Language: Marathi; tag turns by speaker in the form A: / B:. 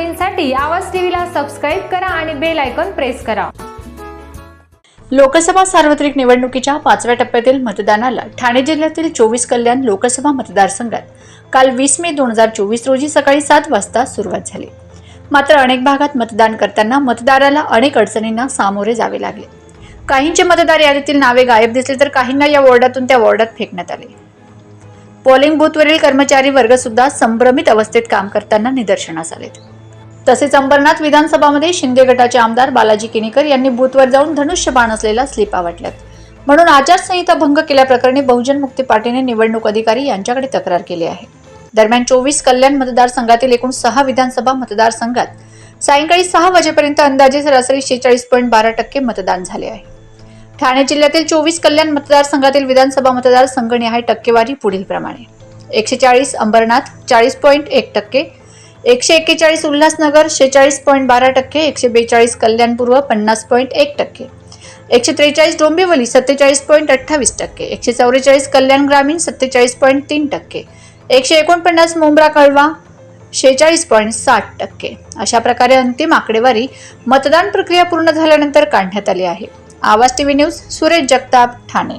A: घडामोडींसाठी आवाज टीव्हीला सबस्क्राईब करा आणि बेल आयकॉन प्रेस करा.
B: लोकसभा सार्वत्रिक निवडणुकीच्या पाचव्या टप्प्यातील मतदानाला ठाणे जिल्ह्यातील चोवीस कल्याण लोकसभा मतदारसंघात काल वीस मे दोन हजार चोवीस रोजी सकाळी सात वाजता सुरुवात झाली. मात्र अनेक भागात मतदान करताना मतदाराला अनेक अडचणींना सामोरे जावे लागले. काहींचे मतदार यादीतील नावे गायब दिसले तर काहींना या वॉर्डातून त्या वॉर्डात फेकण्यात आले. पोलिंग बूथवरील कर्मचारी वर्ग सुद्धा संभ्रमित अवस्थेत काम करताना निदर्शनास आलेत. तसेच अंबरनाथ विधानसभामध्ये शिंदे गटाचे आमदार बालाजी केनेकर यांनी बूथवर जाऊन धनुष्य बाण असलेला स्लिप आवटल्यात. म्हणून आचारसंहिता भंग केल्याप्रकरणी बहुजन मुक्ती पार्टीने निवडणूक अधिकारी यांच्याकडे तक्रार केली आहे. दरम्यान चोवीस कल्याण मतदारसंघातील एकूण सहा विधानसभा मतदारसंघात सायंकाळी सहा वाजेपर्यंत अंदाजे सरासरी शेचाळीस पॉईंट बारा टक्के मतदान झाले आहे. ठाणे जिल्ह्यातील चोवीस कल्याण मतदारसंघातील विधानसभा मतदार संघनिहाय टक्केवारी पुढील प्रमाणे एकशे चाळीस अंबरनाथ चाळीस पॉईंट एक टक्के एकशे एक्केचाळीस उल्हासनगर शेचाळीस पॉईंट बारा टक्के एकशे बेचाळीस कल्याणपूर्व पन्नास पॉईंट एक टक्के. एकशे त्रेचाळीस डोंबिवली सत्तेचाळीस पॉईंट अठ्ठावीस टक्के. एकशे चौवेचाळीस कल्याण ग्रामीण सत्तेचाळीस पॉईंट तीन टक्के. एकशे एकोणपन्नास मुंब्रा कळवा शेचाळीस पॉईंट साठ टक्के. अशा प्रकारे अंतिम आकडेवारी मतदान प्रक्रिया पूर्ण झाल्यानंतर काढण्यात आली आहे. Awaaz TV news Suresh Jagtap Thane.